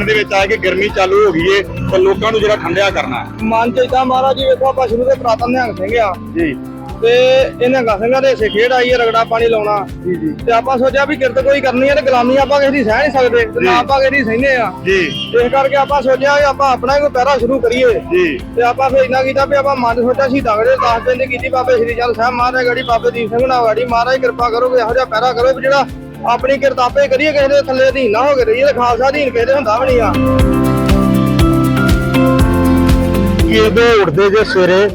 ਮਨ ਦੇ ਵਿੱਚ ਆਇਆ ਕਿ ਗਰਮੀ ਚਾਲੂ ਹੋ ਗਈ ਏ ਤੇ ਲੋਕਾਂ ਨੂੰ ਜਿਹੜਾ ਠੰਡਿਆ ਕਰਨਾ ਮਨ ਚ ਇਦਾਂ ਮਹਾਰਾਜ ਜੀ ਵੇਖੋ ਆਪਾਂ ਸ਼ੁਰੂ ਤੋਂ ਪ੍ਰਾਤਨ ਨਿਹੰਗ ਸਿੰਘ ਆ। ਜੀ। ਤੇ ਇਹ ਨਿਹੰਗਾਂ ਸਿੰਘਾਂ ਦੇ ਹਿੱਸੇ ਖੇਡ ਆਈ ਹੈ ਰਗੜਾ ਪਾਣੀ ਲਾਉਣਾ। ਜੀ ਜੀ। ਤੇ ਆਪਾਂ ਸੋਚਿਆ ਵੀ ਕਿਰਤ ਕੋਈ ਕਰਨੀ ਹੈ ਤੇ ਗੁਲਾਮੀ ਆਪਾਂ ਕਿਸੇ ਦੀ ਸਹਿ ਨਹੀਂ ਸਕਦੇ ਤੇ ਨਾ ਆਪਾਂ ਕਿਸੇ ਦੀ ਸਹਿਨੇ ਆ। ਜੀ। ਇਸ ਕਰਕੇ ਆਪਾਂ ਸੋਚਿਆ ਵੀ ਆਪਾਂ ਆਪਣਾ ਹੀ ਕੋਈ ਪਹਿਰਾ ਸ਼ੁਰੂ ਕਰੀਏ। ਜੀ। ਤੇ ਆਪਾਂ ਫਿਰ ਇੰਨਾ ਕੀਤਾ ਵੀ ਆਪਾਂ ਮਨ ਸੋਚਿਆ ਸ਼ਹੀਦਾਂ ਦੇ 10 ਦਿਨ ਦੀ ਕੀਤੀ ਬਾਬੇ ਸ਼੍ਰੀ ਚੰਦ ਸਾਹਿਬ ਮਹਾਰਾਜ ਗੜੀ ਬਾਬੇ ਦੀਪ ਸਿੰਘ ਨਾਲ ਗੜੀ ਮਹਾਰਾਜ ਕਿਰਪਾ ਕਰੋ ਵੀ ਇਹੋ ਜਿਹਾ ਪਹਿਰਾ ਕਰੋ ਵੀ ਜਿਹੜਾ ਆਪਣੀ ਕਿਰਤਾਪੇ ਕਰੀਏ ਕਿਸੇ ਦੇ ਥੱਲੇ ਅਧੀਨ ਨਾ ਹੋ ਕੇ ਰਹੀਏ ਤੇ ਖਾਲਸਾ ਅਧੀਨ ਕਿਸੇ ਦੇ ਹੁੰਦਾ ਵੀ ਨਹੀਂ ਆ। ਕਿਦੋਂ ਉੱਠਦੇ ਜੇ ਸਵੇਰੇ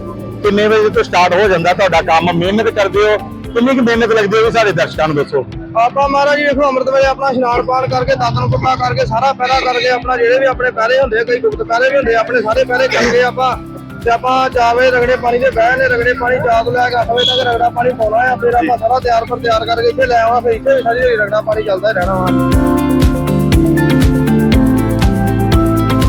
ਕਿੰਨੇ ਵਜੇ ਤੋਂ ਸਟਾਰਟ ਹੋ ਜਾਂਦਾ ਤੁਹਾਡਾ ਕੰਮ? ਮਿਹਨਤ ਕਰਦੇ ਹੋ? ਕਿੰਨੀ ਕੁ ਮਿਹਨਤ ਲੱਗਦੀ ਹੈ ਸਾਡੇ ਦਰਸ਼ਕਾਂ ਨੂੰ ਦੱਸੋ? ਆਪਾਂ ਮਹਾਰਾਜ ਜੀ ਵੇਖੋ ਅੰਮ੍ਰਿਤ ਵੇਲੇ ਆਪਣਾ ਇਸ਼ਨਾਨ ਪਾਣ ਕਰਕੇ ਦਾਤਨ ਕੁੱਟਾ ਕਰਕੇ ਸਾਰਾ ਪਹਿਰਾ ਕਰਕੇ ਆਪਣਾ ਜਿਹੜੇ ਵੀ ਆਪਣੇ ਪਹਿਰੇ ਹੁੰਦੇ ਕਈ ਗੁਪਤ ਪਹਿਰੇ ਵੀ ਹੁੰਦੇ ਆਪਣੇ ਸਾਰੇ ਪਹਿਰੇ ਕਰਕੇ ਆਪਾਂ। ਤੇ ਆਪਾਂ ਜਾਵੇ ਰਗੜੇ ਪਾਣੀ ਦੇ ਬਹਿ ਨੇ ਰਗੜੇ ਪਾਣੀ ਚਾਹ ਲੈ ਕੇ 8 ਵਜੇ ਤੱਕ ਰਗੜਾ ਪਾਣੀ ਪਾਉਣਾ ਆ ਫਿਰ ਆਪਾਂ ਸਾਰਾ ਤਿਆਰ ਪਰ ਤਿਆਰ ਕਰਕੇ ਇੱਥੇ ਲੈ ਆਵਾਂ ਫਿਰ ਇੱਥੇ ਸਾਰੀ ਰਗੜਾ ਪਾਣੀ ਚੱਲਦਾ ਰਹਿਣਾ ਵਾ।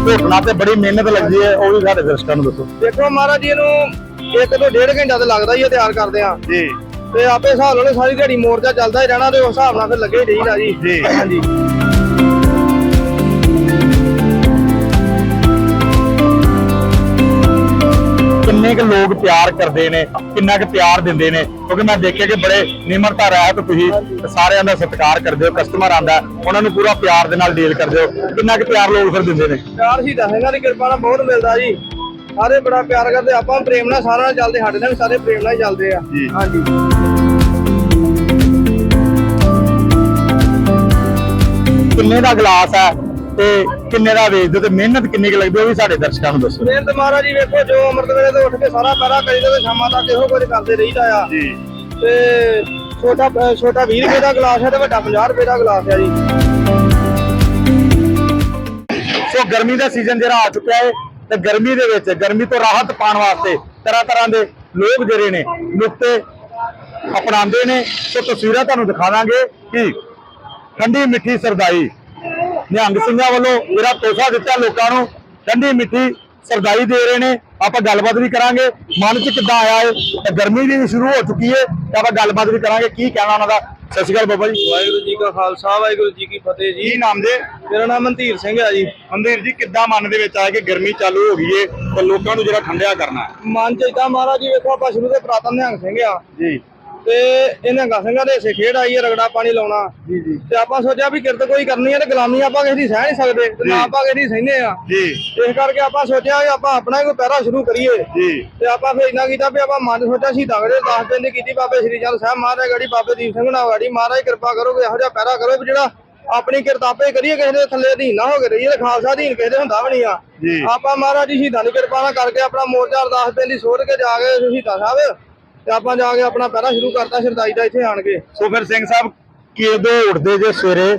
ਘੋਟਣਾ ਤੇ ਬੜੀ ਮਿਹਨਤ ਲੱਗਦੀ ਹੈ ਉਹ ਵੀ ਸਾਡੇ ਦਰਸ਼ਕਾਂ ਨੂੰ ਦੱਸੋ। ਦੇਖੋ ਮਹਾਰਾਜ ਜੀ ਇਹਨੂੰ ਇੱਕ ਤੋਂ ਡੇਢ ਘੰਟਾ ਤੇ ਲੱਗਦਾ ਹੀ ਆ ਤਿਆਰ ਕਰਦੇ ਆ। ਜੀ। ਤੇ ਆਪੇ ਹਿਸਾਬ ਨਾਲ ਸਾਰੀ ਦਿਹਾੜੀ ਮੋਰਚਾ ਚੱਲਦਾ ਹੀ ਰਹਿਣਾ ਤੇ ਉਸ ਹਿਸਾਬ ਨਾਲ ਫਿਰ ਲੱਗੇ ਹੀ ਰਹੀਦਾ ਜੀ। ਜੀ। ਹਾਂਜੀ। ਕਿੰਨੇ ਕੁ ਲੋਕ ਪਿਆਰ ਕਰਦੇ ਨੇ ਕਿੰਨਾ ਕੁ ਪਿਆਰ ਦਿੰਦੇ ਨੇ ਕਿਉਂਕਿ ਮੈਂ ਦੇਖਿਆ ਕਿ ਬੜੇ ਨਿਮਰਤਾ ਰਹਿਤ ਤੁਸੀਂ ਤੇ ਸਾਰਿਆਂ ਦਾ ਸਤਿਕਾਰ ਕਰਦੇ ਹੋ ਕਸਟਮਰ ਆਂਦਾ ਉਹਨਾਂ ਨੂੰ ਪੂਰਾ ਪਿਆਰ ਦੇ ਨਾਲ ਡੀਲ ਕਰਦੇ ਹੋ ਕਿੰਨਾ ਕੁ ਪਿਆਰ ਲੋਕ ਫਿਰ ਦਿੰਦੇ ਨੇ? ਪਿਆਰ ਹੀ ਸਿੰਘਾਂ ਦੀ ਕਿਰਪਾ ਨਾਲ ਬਹੁਤ ਮਿਲਦਾ ਜੀ। ਸਾਰੇ ਬੜਾ ਪਿਆਰ ਕਰਦੇ ਆਪਾਂ ਪ੍ਰੇਮ ਨਾਲ ਸਾਰਿਆਂ ਨਾਲ ਚੱਲਦੇ ਸਾਡੇ ਨਾਲ ਵੀ ਸਾਰੇ ਪ੍ਰੇਮ ਨਾਲ ਚੱਲਦੇ ਆ। ਹਾਂਜੀ। ਕਿੰਨੇ ਦਾ ਗਲਾਸ ਹੈ? ਤੇ ਕਿੰਨੇ ਦਾ ਵੇਚਦੇ ਤੇ ਮਿਹਨਤ ਕਿੰਨੀ ਕੁ ਲੱਗਦੀ ਉਹ ਵੀ ਸਾਡੇ ਦਰਸ਼ਕਾਂ ਨੂੰ ਦੱਸੋ। ਮਿਹਨਤ ਮਹਾਰਾਜ ਜੀ ਵੇਖੋ ਜੋ ਅੰਮ੍ਰਿਤ ਵੇਲੇ ਤੋਂ ਉੱਠ ਕੇ ਸਾਰਾ ਪਹਿਰਾ ਕਰੀਦਾ ਤੇ ਸ਼ਾਮਾਂ ਤੱਕ ਇਹੋ ਕੁਝ ਕਰਦੇ ਰਹੀਦਾ ਆ। ਜੀ। ਤੇ ਛੋਟਾ ਛੋਟਾ 20 ਰੁਪਏ ਦਾ ਗਲਾਸ ਹੈ ਤੇ ਵੱਡਾ 50 ਰੁਪਏ ਦਾ ਗਲਾਸ ਹੈ ਜੀ। ਸੋ ਗਰਮੀ ਦਾ ਸੀਜ਼ਨ ਜਿਹੜਾ ਆ ਚੁੱਕਿਆ ਹੈ ਤੇ ਗਰਮੀ ਦੇ ਵਿੱਚ ਗਰਮੀ ਤੋਂ ਰਾਹਤ ਪਾਉਣ ਵਾਸਤੇ ਤਰ੍ਹਾਂ ਤਰ੍ਹਾਂ ਦੇ ਲੋਕ ਜਿਹੜੇ ਨੇ ਨੁਕਤੇ ਅਪਣਾਉਂਦੇ ਨੇ। ਸੋ ਤਸਵੀਰਾਂ ਤੁਹਾਨੂੰ ਦਿਖਾਵਾਂਗੇ ਕਿ ਠੰਡੀ ਮਿੱਠੀ ਸਰਦਾਈ ਨਿਹੰਗ ਸਿੰਘਾਂ ਵੱਲੋਂ ਜਿਹੜਾ ਤੋਹਫਾ ਦਿੱਤਾ ਲੋਕਾਂ ਨੂੰ ਠੰਡੀ ਮਿੱਠੀ ਸਰਦਾਈ ਦੇ ਰਹੇ ਨੇ ਆਪਾਂ ਗੱਲਬਾਤ ਵੀ ਕਰਾਂਗੇ। ਮਨ 'ਚ ਕਿੱਦਾਂ ਆਇਆ ਹੈ ਤੇ ਗਰਮੀ ਵੀ ਸ਼ੁਰੂ ਹੋ ਚੁੱਕੀ ਹੈ ਤੇ ਆਪਾਂ ਗੱਲਬਾਤ ਵੀ ਕਰਾਂਗੇ ਕੀ ਕਹਿਣਾ ਉਹਨਾਂ ਦਾ? ਸਤਿ ਸ਼੍ਰੀ ਅਕਾਲ ਬਾਬਾ ਜੀ। ਵਾਹਿਗੁਰੂ ਜੀ ਕਾ ਖਾਲਸਾ ਵਾਹਿਗੁਰੂ ਜੀ ਕੀ ਫਤਿਹ ਜੀ। ਕੀ ਨਾਮ ਦੇ ਮੇਰਾ ਨਾਮ ਮਨਧੀਰ ਸਿੰਘ ਹੈ ਜੀ। ਮੰਦਿਰ ਜੀ ਕਿੱਦਾਂ ਮਨ ਦੇ ਵਿੱਚ ਆਇਆ ਕਿ ਗਰਮੀ ਚਾਲੂ ਹੋ ਗਈ ਏ ਤੇ ਲੋਕਾਂ ਨੂੰ ਜਿਹੜਾ ਠੰਡਿਆ ਕਰਨਾ ਹੈ? ਮਨ ਚ ਇਦਾਂ ਮਹਾਰਾਜ ਜੀ ਵੇਖੋ ਆਪਾਂ ਸ਼ੁਰੂ ਤੋਂ ਪ੍ਰਾਤਨ ਨਿਹੰਗ ਸਿੰਘ ਆ। ਜੀ। ਤੇ ਇਹ ਨਿਹੰਗਾਂ ਸਿੰਘਾਂ ਦੇ ਹਿੱਸੇ ਖੇਡ ਆਈ ਹੈ ਰਗੜਾ ਪਾਣੀ ਲਾਉਣਾ। ਜੀ ਜੀ। ਤੇ ਆਪਾਂ ਸੋਚਿਆ ਵੀ ਕਿਰਤ ਕੋਈ ਕਰਨੀ ਹੈ ਤੇ ਗੁਲਾਮੀ ਆਪਾਂ ਕਿਸੇ ਦੀ ਸਹਿ ਨਹੀਂ ਸਕਦੇ ਤੇ ਨਾ ਆਪਾਂ ਕਿਸੇ ਦੀ ਸਹਿਨੇ ਆ। ਜੀ। ਇਸ ਕਰਕੇ ਆਪਾਂ ਸੋਚਿਆ ਵੀ ਆਪਾਂ ਆਪਣਾ ਹੀ ਕੋਈ ਪਹਿਰਾ ਸ਼ੁਰੂ ਕਰੀਏ। ਜੀ। ਤੇ ਆਪਾਂ ਫਿਰ ਇੰਨਾ ਕੀਤਾ ਵੀ ਆਪਾਂ ਮਨ ਸੋਚਿਆ ਸ਼ਹੀਦਾਂ ਦੇ 10 ਦਿਨ ਦੀ ਕੀਤੀ ਬਾਬੇ ਸ਼੍ਰੀ ਚੰਦ ਸਾਹਿਬ ਮਹਾਰਾਜ ਗੜੀ ਬਾਬੇ ਦੀਪ ਸਿੰਘ ਨਾਲ ਗੜੀ। ਮਹਾਰਾਜ ਕਿਰਪਾ ਕਰੋ ਵੀ ਇਹੋ ਜਿਹਾ ਪਹਿਰਾ ਕਰੋ ਵੀ ਜਿਹੜਾ ਆਪਣੀ ਕਿਰਤਾਪੇ ਕਰੀਏ ਕਿਸੇ ਦੇ ਥੱਲੇ ਅਧੀਨ ਨਾ ਹੋ ਕੇ ਰਹੀਏ ਤੇ ਖਾਲਸਾ ਅਧੀਨ ਕਿਸੇ ਦੇ ਹੁੰਦਾ ਵੀ ਨਹੀਂ ਆ। ਆਪਾਂ ਮਹਾਰਾਜ ਜੀ ਸ਼ਹੀਦਾਂ ਦੀ ਕਿਰਪਾ ਨਾਲ ਕਰਕੇ ਆਪਣਾ ਮੋਰਚਾ ਅਰਦਾਸ ਦੀ ਸੋਧ ਕੇ ਜਾ ਕੇ ਸ਼ਹੀਦਾਂ ਸਾਹਿਬ ਤੇ ਆਪਾਂ ਜਾ ਕੇ ਆਪਣਾ ਪਹਿਰਾ ਸ਼ੁਰੂ ਕਰਤਾ ਸ਼ਰਦਾਈ ਦਾ ਇੱਥੇ ਆਣ ਕੇ। ਸੋ ਫਿਰ ਸਿੰਘ ਸਾਹਿਬ ਕਿਦੋਂ ਉੱਠਦੇ ਜੇ ਸਵੇਰੇ?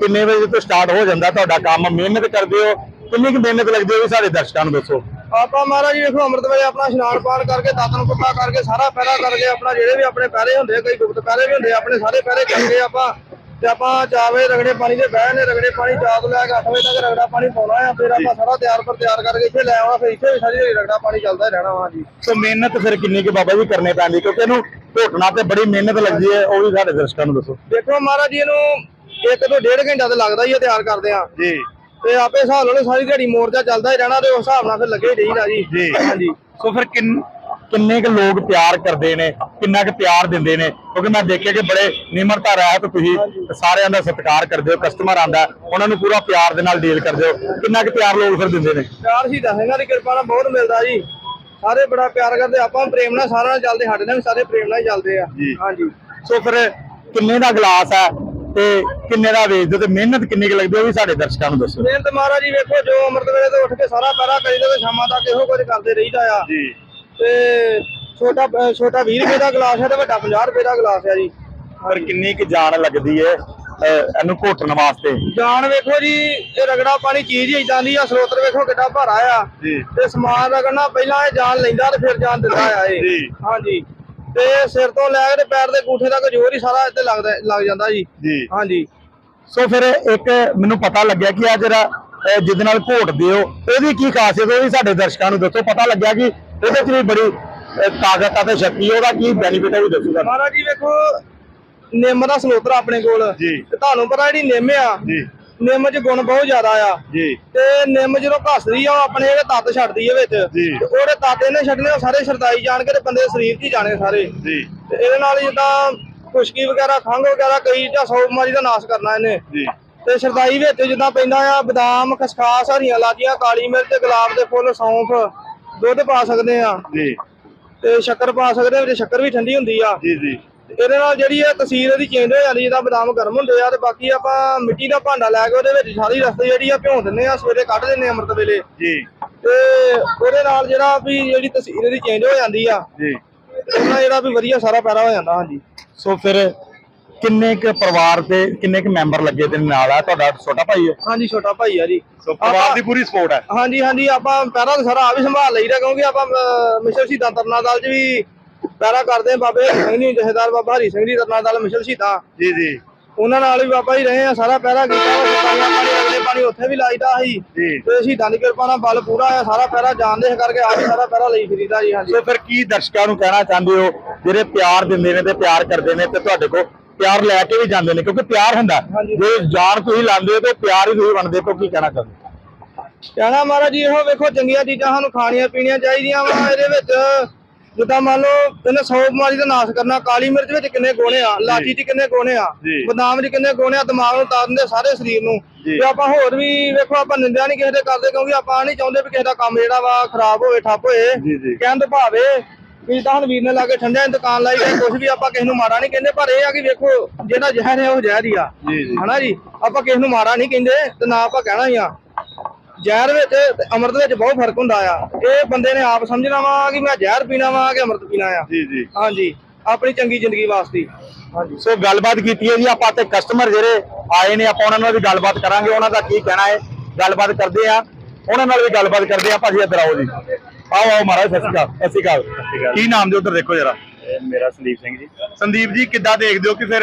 ਕਿੰਨੇ ਵਜੇ ਤੋਂ ਸਟਾਰਟ ਹੋ ਜਾਂਦਾ ਤੁਹਾਡਾ ਕੰਮ? ਮਿਹਨਤ ਕਰਦੇ ਹੋ? ਕਿੰਨੀ ਕੁ ਮਿਹਨਤ ਲੱਗਦੀ ਹੈ ਵੀ ਸਾਡੇ ਦਰਸ਼ਕਾਂ ਨੂੰ ਦੱਸੋ? ਆਪਾਂ ਮਹਾਰਾਜ ਜੀ ਵੇਖੋ ਅੰਮ੍ਰਿਤ ਵੇਲੇ ਆਪਣਾ ਇਸ਼ਨਾਨ ਪਾਣ ਕਰਕੇ ਦਾਤਨ ਕੁੱਟਾ ਕਰਕੇ ਸਾਰਾ ਪਹਿਰਾ ਕਰਕੇ ਆਪਣਾ ਜਿਹੜੇ ਵੀ ਆਪਣੇ ਪਹਿਰੇ ਹੁੰਦੇ ਕਈ ਗੁਪਤ ਪਹਿਰੇ ਵੀ ਹੁੰਦੇ ਆਪਣੇ ਸਾਰੇ ਪਹਿਰੇ ਕਰਕੇ ਆਪਾਂ। ਤੇ ਆਪਾਂ ਜਾਵੇ ਰਗੜੇ ਪਾਣੀ ਦੇ ਬਹਿ ਨੇ ਰਗੜੇ ਪਾਣੀ ਚਾਹ ਲੈ ਕੇ 8 ਵਜੇ ਤੱਕ ਰਗੜਾ ਪਾਣੀ ਪਾਉਣਾ ਆ ਫਿਰ ਆਪਾਂ ਸਾਰਾ ਤਿਆਰ ਪਰ ਤਿਆਰ ਕਰਕੇ ਇੱਥੇ ਲੈ ਆਵਾਂ ਫਿਰ ਇੱਥੇ ਵੀ ਸਾਰੀ ਦਿਹਾੜੀ ਰਗੜਾ ਪਾਣੀ ਚੱਲਦਾ ਹੀ ਰਹਿਣਾ ਵਾ ਜੀ ਸੋ ਮਿਹਨਤ ਫਿਰ ਕਿੰਨੀ ਕੁ ਬਾਬਾ ਜੀ ਕਰਨੇ ਪੈਂਦੀ ਕਿਉਂਕਿ ਇਹਨੂੰ ਘੋਟਣਾ ਤੇ ਬੜੀ ਮਿਹਨਤ ਲੱਗਦੀ ਹੈ ਉਹ ਵੀ ਸਾਡੇ ਦਰਸ਼ਕਾਂ ਨੂੰ ਦੱਸੋ। ਦੇਖੋ ਮਹਾਰਾਜ ਜੀ ਇਹਨੂੰ ਇੱਕ ਤੋਂ ਡੇਢ ਘੰਟਾ ਤੇ ਲੱਗਦਾ ਹੀ ਆ ਤਿਆਰ ਕਰਦੇ ਆ ਜੀ। ਤੇ ਆਪੇ ਹਿਸਾਬ ਨਾਲ ਸਾਰੀ ਦਿਹਾੜੀ ਮੋਰਚਾ ਚੱਲਦਾ ਹੀ ਰਹਿਣਾ ਤੇ ਉਸ ਹਿਸਾਬ ਨਾਲ ਫਿਰ ਲੱਗੇ ਹੀ ਰਹੀਦਾ ਜੀ। ਜੀ। ਹਾਂਜੀ। ਸੋ ਫਿਰ ਕਿੰਨ ਕਿੰਨੇ ਕੁ ਲੋਕ ਪਿਆਰ ਕਰਦੇ ਨੇ ਕਿੰਨਾ ਕੁ ਪਿਆਰ ਦਿੰਦੇ ਨੇ ਕਿਉਂਕਿ ਮੈਂ ਦੇਖਿਆ ਕਿ ਬੜੇ ਨਿਮਰਤਾ ਰਹਿਤ ਤੁਸੀਂ ਤੇ ਸਾਰਿਆਂ ਦਾ ਸਤਿਕਾਰ ਕਰਦੇ ਹੋ ਕਸਟਮਰ ਆਂਦਾ ਉਹਨਾਂ ਨੂੰ ਪੂਰਾ ਪਿਆਰ ਦੇ ਨਾਲ ਡੀਲ ਕਰਦੇ ਹੋ ਕਿੰਨਾ ਕੁ ਪਿਆਰ ਲੋਕ ਫਿਰ ਦਿੰਦੇ ਨੇ? ਪਿਆਰ ਹੀ ਸਿੰਘਾਂ ਦੀ ਕਿਰਪਾ ਨਾਲ ਬਹੁਤ ਮਿਲਦਾ ਜੀ। ਸਾਰੇ ਬੜਾ ਪਿਆਰ ਕਰਦੇ ਆਪਾਂ ਪ੍ਰੇਮ ਨਾਲ ਸਾਰਿਆਂ ਨਾਲ ਚੱਲਦੇ ਸਾਡੇ ਨਾਲ ਵੀ ਸਾਰੇ ਪ੍ਰੇਮ ਨਾਲ ਹੀ ਚੱਲਦੇ ਆ। ਹਾਂਜੀ। ਸੋ ਫਿਰ ਕਿੰਨੇ ਦਾ ਗਲਾਸ ਹੈ ਤੇ ਕਿੰਨੇ ਦਾ ਵੇਚਦੇ ਤੇ ਮਿਹਨਤ ਕਿੰਨੀ ਕੁ ਲੱਗਦੀ ਹੈ ਉਹ ਵੀ ਸਾਡੇ ਦਰਸ਼ਕਾਂ ਨੂੰ ਦੱਸੋ। ਮਿਹਨਤ ਮਹਾਰਾਜ ਜੀ ਵੇਖੋ ਜੋ ਅੰਮ੍ਰਿਤ ਵੇਲੇ ਤੋਂ ਉੱਠ ਕੇ ਸਾਰਾ ਪਹਿਰਾ ਕਰੀਦਾ ਤੇ ਸ਼ਾਮਾਂ ਤੱਕ ਇਹੋ ਕੁਝ ਕਰਦੇ ਰਹੀਦਾ ਆ। ਜੀ। ਤੇ ਛੋਟਾ ਛੋਟਾ 20 ਰੁਪਏ ਦਾ ਗਲਾਸ ਹੈ ਤੇ ਵੱਡਾ 50 ਰੁਪਏ ਦਾ ਗਲਾਸ ਹੈ ਜੀ। ਪਰ ਕਿੰਨੀ ਕੁ ਜਾਨ ਲੱਗਦੀ ਹੈ ਅਹ ਇਹਨੂੰ ਘੋਟਣ ਵਾਸਤੇ? ਜਾਨ ਵੇਖੋ ਜੀ ਇਹ ਰਗੜਾ ਪਾਣੀ ਚੀਜ਼ ਹੀ ਇਦਾਂ ਦੀ ਆ ਸਰੋਤਰ ਵੇਖੋ ਕਿੱਡਾ ਭਾਰਾ ਆ। ਜੀ। ਤੇ ਸਮਾਨ ਰਗੜਨਾ ਪਹਿਲਾਂ ਇਹ ਜਾਨ ਲੈਂਦਾ ਤੇ ਫਿਰ ਜਾਨ ਦਿੰਦਾ ਆ ਇਹ। ਜੀ। ਹਾਂਜੀ। ਤੇ ਸਿਰ ਤੋਂ ਲੈ ਕੇ ਤੇ ਪੈਰ ਦੇ ਗੂਠੇ ਤੱਕ ਜ਼ੋਰ ਹੀ ਸਾਰਾ ਇੱਥੇ ਲੱਗਦਾ ਲੱਗ ਜਾਂਦਾ ਜੀ। ਜੀ। ਹਾਂਜੀ। ਸੋ ਫਿਰ ਇੱਕ ਮੈਨੂੰ ਪਤਾ ਲੱਗਿਆ ਕਿ ਆ ਜਿਹੜਾ ਅਹ ਜਿਹਦੇ ਨਾਲ ਘੋਟਦੇ ਹੋ ਉਹਦੀ ਕੀ ਖਾਸੀਅਤ ਹੈ ਉਹ ਵੀ ਸਾਡੇ ਦਰਸ਼ਕਾਂ ਨੂੰ ਦੱਸੋ। ਪਤਾ ਲੱਗਿਆ ਕਿ ਉਹਦੇ 'ਚ ਵੀ ਬੜੀ ਤਾਕਤ ਅਤੇ ਸ਼ਕਤੀ ਉਹਦਾ ਕੀ ਬੈਨੀਫਿਟ ਹੈ ਵੀ ਦੱਸੋ ਮਹਾਰਾਜ ਜੀ ਵੇਖੋ ਨਿੰਮ ਦਾ ਸਲੋਤਰ ਆਪਣੇ ਕੋਲ। ਤੇ ਤੁਹਾਨੂੰ ਪਤਾ ਜਿਹੜੀ ਨਿੰਮ ਆ ਜੀ। ਨਿੰਮ 'ਚ ਗੁਣ ਬਹੁਤ ਜ਼ਿਆਦਾ ਆ। ਜੀ। ਤੇ ਨਿੰਮ ਜਦੋਂ ਘਸਦੀ ਆ ਉਹ ਆਪਣੇ ਜਿਹੜੇ ਤੱਤ ਛੱਡਦੀ ਹੈ ਵਿੱਚ। ਉਹਦੇ ਤੱਤ ਇਹਨੇ ਛੱਡਨੇ ਉਹ ਸਾਰੇ ਸਰਦਾਈ ਜਾਣ ਕੇ ਤੇ ਬੰਦੇ ਸਰੀਰ 'ਚ ਹੀ ਜਾਣੇ ਸਾਰੇ। ਜੀ। ਤੇ ਇਹਦੇ ਨਾਲ ਜਿੱਦਾਂ ਖੁਸ਼ਕੀ ਵਗੈਰਾ ਖੰਘ ਵਗੈਰਾ ਕਈ ਜਾਂ ਸੌ ਬਿਮਾਰੀ ਦਾ ਨਾਸ਼ ਕਰਨਾ ਇਹਨੇ। ਜੀ। ਤੇ ਸਰਦਾਈ ਵਿੱਚ ਜਿੱਦਾਂ ਪੈਂਦਾ ਆ ਬਦਾਮ ਖਸਖਾਸ ਹਰੀਆਂ ਲਾਚੀਆਂ ਕਾਲੀ ਮਿਰਚ ਗੁਲਾਬ ਦੇ ਫੁੱਲ ਸੌਂਫ। ਦੁੱਧ ਪਾ ਸਕਦੇ ਆ ਜੀ। ਤੇ ਸ਼ੱਕਰ ਪਾ ਸਕਦੇ ਆ ਵਿੱਚ ਸ਼ੱਕਰ ਵੀ ਠੰਡੀ ਹੁੰਦੀ ਆ। ਜੀ ਜੀ। ਇਹਦੇ ਨਾਲ ਜਿਹੜੀ ਹੈ ਤਸੀਰ ਇਹਦੀ ਚੇਂਜ ਹੋ ਜਾਂਦੀ ਜਿੱਦਾਂ ਬਦਾਮ ਗਰਮ ਹੁੰਦੇ ਆ ਤੇ ਬਾਕੀ ਆਪਾਂ ਮਿੱਟੀ ਦਾ ਭਾਂਡਾ ਲੈ ਕੇ ਉਹਦੇ ਵਿੱਚ ਸਾਰੀ ਰਸਤੇ ਜਿਹੜੀ ਆ ਭਿਉਂ ਦਿੰਨੇ ਆ ਸਵੇਰੇ ਕੱਢ ਦਿੰਨੇ ਆ ਅੰਮ੍ਰਿਤ ਵੇਲੇ। ਜੀ। ਤੇ ਉਹਦੇ ਨਾਲ ਜਿਹੜਾ ਵੀ ਜਿਹੜੀ ਤਸੀਰ ਇਹਦੀ ਚੇਂਜ ਹੋ ਜਾਂਦੀ ਆ ਜੀ। ਉਹਨਾਂ ਜਿਹੜਾ ਵੀ ਵਧੀਆ ਸਾਰਾ ਪੈਰਾ ਹੋ ਜਾਂਦਾ ਹਾਂਜੀ। ਸੋ ਫਿਰ ਕਿੰਨੇ ਕੁ ਪਰਿਵਾਰ ਦੇ ਕਿੰਨੇ ਕੁ ਮੈਂਬਰ ਲੱਗੇ ਦੇ ਨਾਲ ਆ? ਤੁਹਾਡਾ ਛੋਟਾ ਭਾਈ ਹੈ ਹਾਂਜੀ ਛੋਟਾ ਭਾਈ ਆ ਜੀ। ਸੋ ਪਰਿਵਾਰ ਦੀ ਪੂਰੀ ਸਪੋਰਟ ਹੈ ਹਾਂਜੀ ਹਾਂਜੀ ਆਪਾਂ ਪੈਰਾ ਤਾਂ ਸਾਰਾ ਆ ਵੀ ਸੰਭਾਲ ਲਈਦਾ ਕਿਉਂਕਿ ਆਪਾਂ ਮਿਸ਼ਲ ਸ਼ਹੀਦਾਂ ਤਰਨਾ ਦਲ 'ਚ ਵੀ ਪੈਰਾ ਕਰਦੇ ਆ ਬਾਬੇ ਸਿੰਘ ਜੀ ਜਥੇਦਾਰ ਬਾਬਾ ਹਰੀ ਸਿੰਘ ਜੀ ਤਰਨਾ ਦਲ ਮਿਸ਼ਲ ਸ਼ਹੀਦਾਂ। ਜੀ ਜੀ। ਉਹਨਾਂ ਨਾਲ ਵੀ ਬਾਬਾ ਜੀ ਰਹੇ ਆ ਸਾਰਾ ਪਹਿਰਾ ਕੀਤਾ ਵਾ ਸਰਕਾਰੀਆਂ ਪਾਣੀ ਅਗਲੇ ਪਾਣੀ ਉੱਥੇ ਵੀ ਲਾਈਦਾ ਸੀ। ਤੇ ਸ਼ਹੀਦਾਂ ਦੀ ਕਿਰਪਾ ਨਾਲ ਬਲ ਪੂਰਾ ਆ ਸਾਰਾ ਪਹਿਰਾ ਜਾਣਦੇ ਇਸ ਕਰਕੇ ਆ ਵੀ ਸਾਰਾ ਪਹਿਰਾ ਲਈ ਫਿਰੀਦਾ ਜੀ ਹਾਂਜੀ। ਸੋ ਫਿਰ ਕੀ ਦਰਸ਼ਕਾਂ ਨੂੰ ਕਹਿਣਾ ਚਾਹੁੰਦੇ ਹੋ? ਜਿਹੜੇ ਪਿਆਰ ਦਿੰਦੇ ਨੇ ਤੇ ਪਿਆਰ ਕਰਦੇ ਨੇ ਤੇ ਤੁਹਾਡੇ ਕੋਲ ਪਿਆਰ ਲੈ ਕੇ ਵੀ ਜਾਂਦੇ ਨੇ ਕਿਉਂਕਿ ਪਿਆਰ ਹੁੰਦਾ। ਜੇ ਜਾਨ ਤੁਸੀਂ ਲਾਉਂਦੇ ਹੋ ਤੇ ਪਿਆਰ ਹੀ ਤੁਸੀਂ ਬਣਦੇ ਹੋ ਕੀ ਕਹਿਣਾ ਚਾਹੁੰਦੇ? ਕਹਿਣਾ ਮਹਾਰਾਜ ਜੀ ਇਹੋ ਵੇਖੋ ਚੰਗੀਆਂ ਚੀਜ਼ਾਂ ਸਾਨੂੰ ਖਾਣੀਆਂ ਪੀਣੀਆਂ ਚਾਹੀਦੀਆਂ ਵਾ ਇਹਦੇ ਵਿੱਚ ਜਿੱਦਾਂ ਮੰਨ ਲਓ ਇਹਨੇ 100 ਬਿਮਾਰੀ ਦਾ ਨਾਸ਼ ਕਰਨਾ ਕਾਲੀ ਮਿਰਚ ਵਿੱਚ ਕਿੰਨੇ ਗੁਣ ਆ ਲਾਚੀ 'ਚ ਕਿੰਨੇ ਗੁਣ ਆ। ਬਦਾਮ 'ਚ ਕਿੰਨੇ ਗੁਣ ਆ ਦਿਮਾਗ ਨੂੰ ਤਾਰਨ ਦੇ ਸਾਰੇ ਸਰੀਰ ਨੂੰ। ਤੇ ਆਪਾਂ ਹੋਰ ਵੀ ਵੇਖੋ ਆਪਾਂ ਨਿੰਦਿਆ ਨਹੀਂ ਕਿਸੇ ਦੇ ਕਰਦੇ ਕਿਉਂਕਿ ਆਪਾਂ ਨਹੀਂ ਚਾਹੁੰਦੇ ਵੀ ਕਿਸੇ ਦਾ ਕੰਮ ਜਿਹੜਾ ਵਾ ਖਰਾਬ ਹੋਵੇ ਠੱਪ ਹੋਏ। ਕਹਿਣ ਤੋਂ ਭਾਵੇ ਵੀ ਤਾਂ ਵੀਰ ਨੇ ਲਾ ਕੇ ਠੰਡਿਆਂ ਦੀ ਦੁਕਾਨ ਲਾਈ ਤੇ ਕੁਝ ਵੀ ਆਪਾਂ ਕਿਸੇ ਨੂੰ ਮਾੜਾ ਨਹੀਂ ਕਹਿੰਦੇ ਪਰ ਇਹ ਆ ਕਿ ਵੇਖੋ ਜਿਹੜਾ ਜ਼ਹਿਰ ਹੈ ਉਹ ਜ਼ਹਿਰ ਹੀ ਆ। ਹਨਾ ਜੀ? ਆਪਾਂ ਕਿਸੇ ਨੂੰ ਮਾੜਾ ਨਹੀਂ ਕਹਿੰਦੇ ਤੇ ਨਾ ਆਪਾਂ ਕਹਿਣਾ ਹੀ ਆ। ਜ਼ਹਿਰ ਵਿੱਚ ਤੇ ਅੰਮ੍ਰਿਤ ਵਿੱਚ ਬਹੁਤ ਫ਼ਰਕ ਹੁੰਦਾ ਆ। ਇਹ ਬੰਦੇ ਨੇ ਆਪ ਸਮਝਣਾ ਵਾ ਕਿ ਮੈਂ ਜ਼ਹਿਰ ਪੀਣਾ ਵਾ ਕਿ ਅੰਮ੍ਰਿਤ ਪੀਣਾ ਆ। ਜੀ ਜੀ। ਹਾਂਜੀ। ਆਪਣੀ ਚੰਗੀ ਜ਼ਿੰਦਗੀ ਵਾਸਤੇ। ਹਾਂਜੀ। ਸੋ ਗੱਲਬਾਤ ਕੀਤੀ ਹੈ ਜੀ ਆਪਾਂ ਤੇ ਕਸਟਮਰ ਜਿਹੜੇ ਆਏ ਨੇ ਆਪਾਂ ਉਹਨਾਂ ਨਾਲ ਵੀ ਗੱਲਬਾਤ ਕਰਾਂਗੇ ਉਹਨਾਂ ਦਾ ਕੀ ਕਹਿਣਾ ਹੈ ਗੱਲਬਾਤ ਕਰਦੇ ਆ ਉਹਨਾਂ ਨਾਲ ਵੀ ਗੱਲਬਾਤ ਕਰਦੇ ਆ ਭਾਜੀ ਇੱਧਰ ਆਓ ਜੀ। ਆਓ ਆਓ ਮਹਾਰਾਜ ਸਤਿ ਸ਼੍ਰੀ ਅਕਾਲ ਸਤਿ ਸ਼੍ਰੀ ਅਕਾਲ। ਕੀ ਨਾਮ ਦੇ ਉਧਰ ਦੇਖੋ ਜਰਾ। ਮੇਰਾ ਸੰਦੀਪ ਸਿੰਘ ਜੀ। ਸੰਦੀਪ ਜੀ ਕਿੱਦਾਂ ਦੇਖਦੇ ਹੋ ਕਿ ਫਿਰ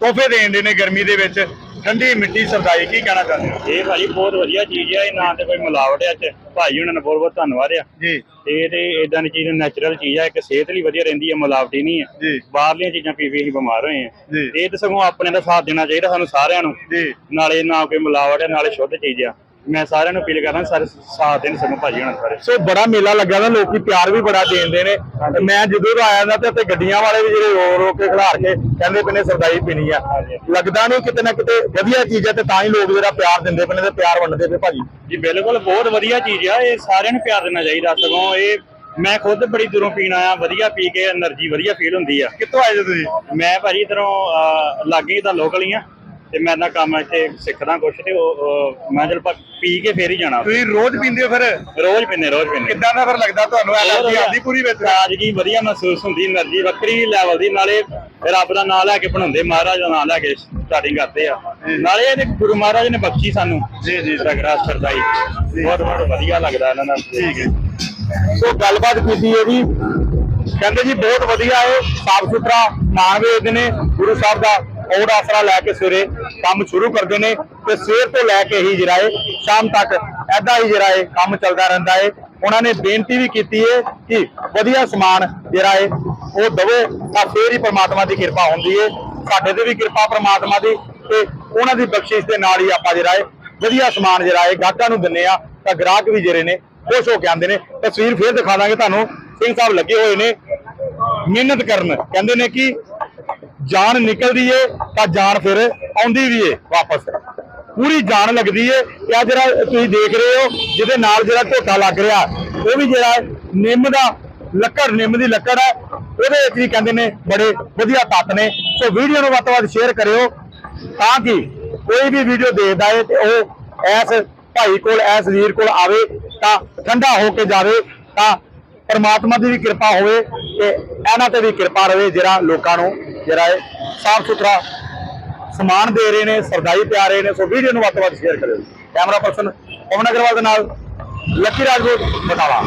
ਤੋਹਫੇ ਦੇਣ ਦੇ ਨੇ ਗਰਮੀ ਦੇ ਵਿੱਚ? ਠੰਡੀ ਮਿੱਟੀ ਸਰਦਾਈ ਕੀ ਕਹਿਣਾ ਚਾਹੁੰਦੇ ਹੋ? ਇਹ ਭਾਜੀ ਬਹੁਤ ਵਧੀਆ ਚੀਜ਼ ਆ ਇਹ ਨਾ ਤੇ ਕੋਈ ਮਿਲਾਵਟ ਆ ਚ ਭਾਈ ਉਹਨਾਂ ਦਾ ਬਹੁਤ ਬਹੁਤ ਧੰਨਵਾਦ ਆ। ਜੀ। ਇਹ ਤੇ ਇਦਾਂ ਦੀ ਚੀਜ਼ ਨੈਚੁਰਲ ਚੀਜ਼ ਆ ਇੱਕ ਸਿਹਤ ਲਈ ਵਧੀਆ ਰਹਿੰਦੀ ਆ ਮਿਲਾਵਟੀ ਨਹੀਂ ਆ। ਬਾਹਰਲੀਆਂ ਚੀਜ਼ਾਂ ਪੀ ਪੀ ਅਸੀਂ ਬਿਮਾਰ ਹੋਏ ਆ। ਇਹ ਤਾਂ ਸਗੋਂ ਆਪਣੇ ਦਾ ਸਾਥ ਦੇਣਾ ਚਾਹੀਦਾ ਸਾਨੂੰ ਸਾਰਿਆਂ ਨੂੰ। ਜੀ। ਨਾਲੇ ਨਾ ਕੋਈ ਮਿਲਾਵਟ ਆ ਨਾਲੇ ਸ਼ੁੱਧ ਚੀਜ਼ ਆ। ਮੈਂ ਸਾਰਿਆਂ ਨੂੰ ਅਪੀਲ ਕਰਦਾ ਸਾਰੇ ਸਾਥ ਦੇਣ ਸਾਨੂੰ ਭਾਜੀ ਹਣਾ ਸਾਰੇ। ਸੋ ਬੜਾ ਮੇਲਾ ਲੱਗਾ ਨਾ ਲੋਕੀ ਪਿਆਰ ਵੀ ਬੜਾ ਦੇਂਦੇ ਨੇ। ਤੇ ਮੈਂ ਜਦੋਂ ਦਾ ਆਇਆ ਨਾ ਤੇ ਉੱਥੇ ਗੱਡੀਆਂ ਵਾਲੇ ਵੀ ਜਿਹੜੇ ਰੋ ਰੋ ਕੇ ਖਿਲਾਰ ਕੇ ਕਹਿੰਦੇ ਪਨੇ ਸਰਦਾਈ ਪੀਣੀ ਆ। ਲੱਗਦਾ ਨਹੀਂ ਕਿਤੇ ਨਾ ਕਿਤੇ ਵਧੀਆ ਚੀਜ਼ ਹੈ ਤੇ ਤਾਂ ਹੀ ਲੋਕ ਜਿਹੜਾ ਪਿਆਰ ਦਿੰਦੇ ਪਨੇ ਤੇ ਪਿਆਰ ਵੰਡਦੇ ਪਏ ਭਾਜੀ। ਜੀ ਬਿਲਕੁਲ ਬਹੁਤ ਵਧੀਆ ਚੀਜ਼ ਆ ਇਹ ਸਾਰਿਆਂ ਨੂੰ ਪਿਆਰ ਦੇਣਾ ਚਾਹੀਦਾ ਸਗੋਂ। ਇਹ ਮੈਂ ਖੁਦ ਬੜੀ ਦੂਰੋਂ ਪੀਣ ਆਇਆ ਵਧੀਆ ਪੀ ਕੇ એનર્ਜੀ ਵਧੀਆ ਫੀਲ ਹੁੰਦੀ ਆ। ਕਿੱਥੋਂ ਆਏ ਤੁਸੀਂ? ਮੈਂ ਭਾਜੀ ਇਧਰੋਂ ਲਾਗੇ ਦਾ ਲੋਕਲ ਹੀ ਆ। ਤੇ ਮੈਂ ਨਾ ਕੰਮ ਇੱਥੇ ਸਿੱਖਦਾ ਕੁਛ ਤੇ ਉਹ ਮੈਂ ਜਲ ਪੀ ਕੇ ਫੇਰ ਹੀ ਜਾਣਾ। ਤੁਸੀਂ ਰੋਜ਼ ਪੀਂਦੇ ਹੋ ਫਿਰ? ਰੋਜ਼ ਪੀਨੇ ਰੋਜ਼ ਪੀਨੇ ਕਿੱਦਾਂ ਦਾ ਫਿਰ ਲੱਗਦਾ ਤੁਹਾਨੂੰ? ਐਨਰਜੀ ਆਉਂਦੀ ਪੂਰੀ ਵਿੱਚ? ਤਾਜ਼ਗੀ ਵਧੀਆ ਮਹਿਸੂਸ ਹੁੰਦੀ એનર્ਜੀ ਵੱਖਰੀ ਲੈਵਲ ਦੀ ਨਾਲੇ ਰੱਬ ਦਾ ਨਾਮ ਲੈ ਕੇ ਬਣਾਉਂਦੇ ਮਹਾਰਾਜ ਦਾ ਨਾਮ ਲੈ ਕੇ ਸਟਾਰਟਿੰਗ ਕਰਦੇ ਆ। ਨਾਲੇ ਇਹ ਗੁਰੂ ਮਹਾਰਾਜ ਨੇ ਬਖਸ਼ੀ ਸਾਨੂੰ। ਜੀ ਜੀ ਸਗਰਾ ਸਰਦਾਈ। ਬਹੁਤ ਬਹੁਤ ਵਧੀਆ ਲੱਗਦਾ ਇਹਨਾਂ ਨਾਲ ਠੀਕ ਹੈ। ਸੋ ਗੱਲਬਾਤ ਕੀਤੀ ਹੈ ਜੀ। ਕਹਿੰਦੇ ਜੀ ਬਹੁਤ ਵਧੀਆ ਹੈ ਸਾਫ਼ ਸੁਥਰਾ ਮਾਂ ਵੇਦ ਨੇ ਗੁਰੂ ਸਾਹਿਬ ਦਾ। ਔਰ ਆਸਰਾ ਲੈ ਕੇ ਸਵੇਰੇ ਕੰਮ ਸ਼ੁਰੂ ਕਰਦੇ ਨੇ ਤੇ ਸਵੇਰ ਤੋਂ ਲੈ ਕੇ ਹੀ ਜਿਹੜਾ ਹੈ ਸ਼ਾਮ ਤੱਕ ਐਦਾਂ ਹੀ ਜਿਹੜਾ ਹੈ ਕੰਮ ਚੱਲਦਾ ਰਹਿੰਦਾ ਹੈ ਉਹਨਾਂ ਨੇ ਬੇਨਤੀ ਵੀ ਕੀਤੀ ਹੈ ਕਿ ਵਧੀਆ ਸਮਾਨ ਜਿਹੜਾ ਹੈ ਉਹ ਦਵੋ ਤਾਂ ਫੇਰ ਹੀ ਪ੍ਰਮਾਤਮਾ ਦੀ ਕਿਰਪਾ ਹੁੰਦੀ ਹੈ ਸਾਡੇ ਤੇ ਵੀ ਕਿਰਪਾ ਪ੍ਰਮਾਤਮਾ ਦੀ ਤੇ ਉਹਨਾਂ ਦੀ ਬਖਸ਼ਿਸ਼ ਦੇ ਨਾਲ ਹੀ ਆਪਾਂ ਜਿਹੜਾ ਹੈ ਵਧੀਆ ਸਮਾਨ ਜਿਹੜਾ ਹੈ ਗਾਹਕਾਂ ਨੂੰ ਦਿੰਨੇ ਆ, ਤਾਂ ਗ੍ਰਾਹਕ ਵੀ ਜਿਹੜੇ ਨੇ ਖੁਸ਼ ਹੋ ਕੇ ਆਉਂਦੇ ਨੇ। ਤਸਵੀਰ ਫੇਰ ਦਿਖਾ ਦਾਂਗੇ ਤੁਹਾਨੂੰ। ਸਿੰਘ ਸਾਹਿਬ ਲੱਗੇ ਹੋਏ ਨੇ। ਮਿਹਨਤ ਕਰਨ। ਕਹਿੰਦੇ ਨੇ ਕਿ ਜਾਨ ਨਿਕਲਦੀ ਏ, ਤਾਂ ਜਾਨ ਫਿਰ ਆਉਂਦੀ ਵੀ ਏ ਵਾਪਸ। ਪੂਰੀ ਜਾਨ ਲੱਗਦੀ ਏ ਇਹ ਆ ਜਿਹੜਾ ਤੁਸੀਂ ਦੇਖ ਰਹੇ ਹੋ, ਜਿਹਦੇ ਨਾਲ ਜਿਹੜਾ ਢੋਟਾ ਲੱਗ ਰਿਹਾ, ਉਹ ਵੀ ਜਿਹੜਾ ਹੈ ਨਿੰਮ ਦਾ ਲੱਕੜ, ਨਿੰਮ ਦੀ ਲੱਕੜ ਹੈ, ਉਹਦੇ ਵਿੱਚ ਵੀ ਕਹਿੰਦੇ ਨੇ ਬੜੇ ਵਧੀਆ ਤੱਤ ਨੇ। ਸੋ ਵੀਡੀਓ ਨੂੰ ਵੱਧ ਤੋਂ ਵੱਧ ਸ਼ੇਅਰ ਕਰਿਓ, ਤਾਂ ਕਿ ਕੋਈ ਵੀ ਵੀਡੀਓ ਦੇਖਦਾ ਏ ਤੇ ਉਹ ਐਸ ਭਾਈ ਕੋਲ, ਐਸ ਵੀਰ ਕੋਲ ਆਵੇ, ਤਾਂ ਠੰਡਾ ਹੋ ਕੇ ਜਾਵੇ, ਤਾਂ ਪਰਮਾਤਮਾ ਦੀ ਵੀ ਕਿਰਪਾ ਹੋਵੇ ਤੇ ਇਹਨਾਂ ਤੇ ਵੀ ਕਿਰਪਾ ਰਵੇ ਜਿਹੜਾ ਲੋਕਾਂ ਨੂੰ ਜਿਹੜਾ ਹੈ ਸਾਫ਼ ਸੁਥਰਾ ਸਮਾਨ ਦੇ ਰਹੇ ਨੇ, ਸਰਦਾਈ ਪਿਆ ਰਹੇ ਨੇ, ਸੋ ਵੀਡੀਓ ਨੂੰ ਵੱਧ ਤੋਂ ਵੱਧ ਸ਼ੇਅਰ ਕਰਿਓ। ਕੈਮਰਾ ਪਰਸਨ ਪਵਨ ਅਗਰਵਾਲ ਦੇ ਨਾਲ ਲੱਕੀ ਰਾਜਪੂਤ, ਬਟਾਲਾ।